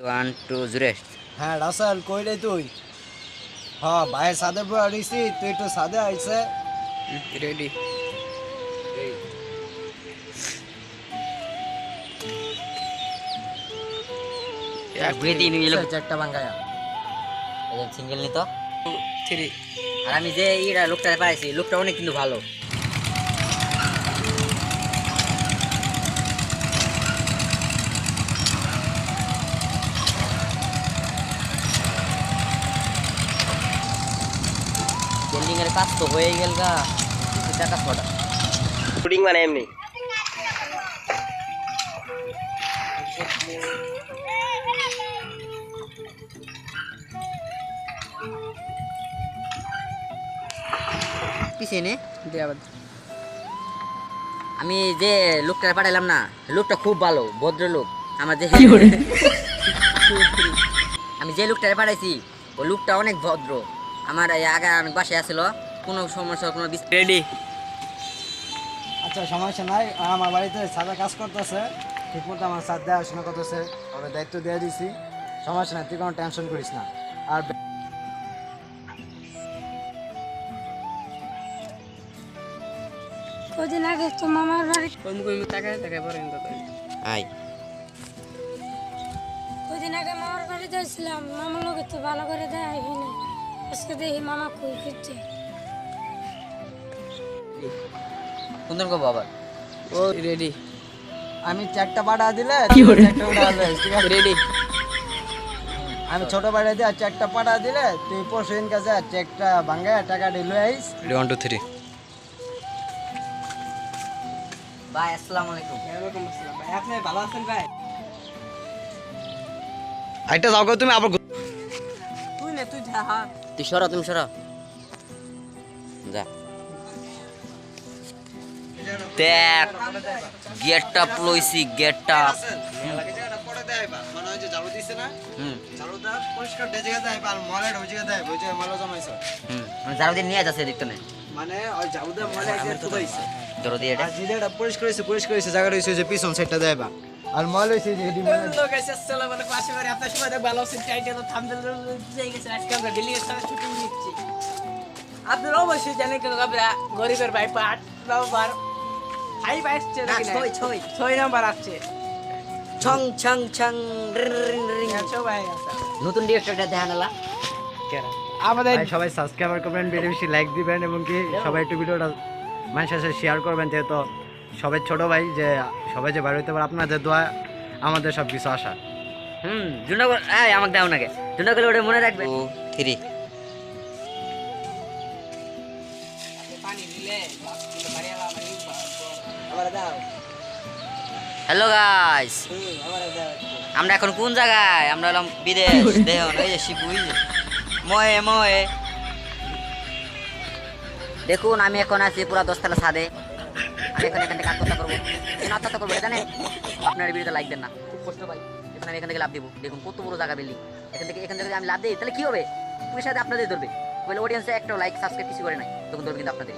One two zero হ্যাঁ রাসেল কই রে তুই? হ্যাঁ ভাই সাদে বই আড়িছি তুই একটু সাদে আইছে। রেডি চারটা সিঙ্গেল নিত। থ্রি আর আমি যে লোকটা পাইছি লোকটা অনেক কিন্তু ভালো। বিল্ডিং এর কাজ তো হয়ে গেল গা। টাকা ছটা শুটিং মানে এমনি। পিছনে আমি যে লোকটা পাঠালাম না লোকটা খুব ভালো ভদ্র লোক আমার যে আমি যে লোকটা পাঠাইছি ও লোকটা অনেক ভদ্র। আমার এই আগে অনেক বাসায় আসছিল কোনো সমস্যা কোনো রেডি আচ্ছা সমস্যা নাই। আমার বাড়িতে সাদা কাজ করতেছে। ঠিক মতো আমার সাথ দেওয়া শোনা করতেছে। ওকে দায়িত্ব দিয়ে দিছি। সমস্যা নাই তুই কোনো টেনশন করিস না। আর কদিন আগে তো মামার বাড়ি আই কদিন আগে মামার বাড়ি যাইছিলাম। মামার লোক তো ভালো করে দেয় এখানে আজকে দেখি মামা কই ফিরছে সুন্দর গো বাবা ও রেডি আমি চারটা পাঠা দিলে চারটা পাঠা ঠিক আছে? রেডি আমি ছোট বাড়ি দিয়ে চারটা পাঠা দিলে তুই পরশু দিন কাছে চেকটা ভাঙ্গায় টাকা দিলে আইস। ওয়ান টু থ্রি ভাই আসসালামু আলাইকুম। আইটা যাও গো তুমি আবার তুই সরা তুমি সরা। যা। দেখ গেট আপ লইছি গেট আপ হুম। পরিষ্কার জায়গা দেয় আর মলের ওই জায়গা দেয় মানে ওই জাউদা মলে এক জায়গা তুবাইছে ধরো দিয়ে এটা আর যেটা পরিষ্কার হয়েছে পরিষ্কার হয়েছে জায়গা রয়েছে যে পিছন সাইডটা দেয় বা আর মল হয়েছে যে এটি মলে আপনারা অবশ্যই জানেন কেন আমরা গরিবের ভাই পাট নম্বর ফাইভ আসছে নাকি না? ছয় ছয়। ছয় নাম্বার আসছে। ছং ছং ছং রিং রিং একশো ভাই আছে। নতুন ডিরেক্টরটা দেখা নালা আমাদের সবাই সাবস্ক্রাইব করবেন বেশি বেশি লাইক দিবেন এবং কি সবাই একটু ভিডিওটা মানুষের সাথে শেয়ার করবেন যেহেতু সবাই ছোট ভাই যে সবাই যে বাইরে হতে পারে আপনাদের দোয়া আমাদের সব কিছু আশা। হুম জুনাগর এই আমাকে দাও নাকি জুনাগর ওটা মনে রাখবে। Two three. হ্যালো গাইস আমরা এখন কোন জায়গায়? আমরা হলাম বিদেশ। দেখুন এই যে শিবু ময়ে ময়ে। দেখুন, আমি এখন আছি পুরা দশতলা ছাদে। আমি এখন এখান থেকে আত্মহত্যা করব। কেন আত্মহত্যা করব জানেন? আপনার বিরুদ্ধে লাইক দেন না। খুব কষ্ট পাই। এখন আমি এখান থেকে লাভ দেবো। দেখুন, কত বড় জায়গা বিল্ডিং এখান থেকে এখান থেকে আমি লাভ দিই, তাহলে কি হবে? পুলিশ সাথে আপনাদের ধরবে। বলে অডিয়েন্সে একটা লাইক সাবস্ক্রাইব কিছু করে নাই। তখন ধরবে কিন্তু আপনাদের।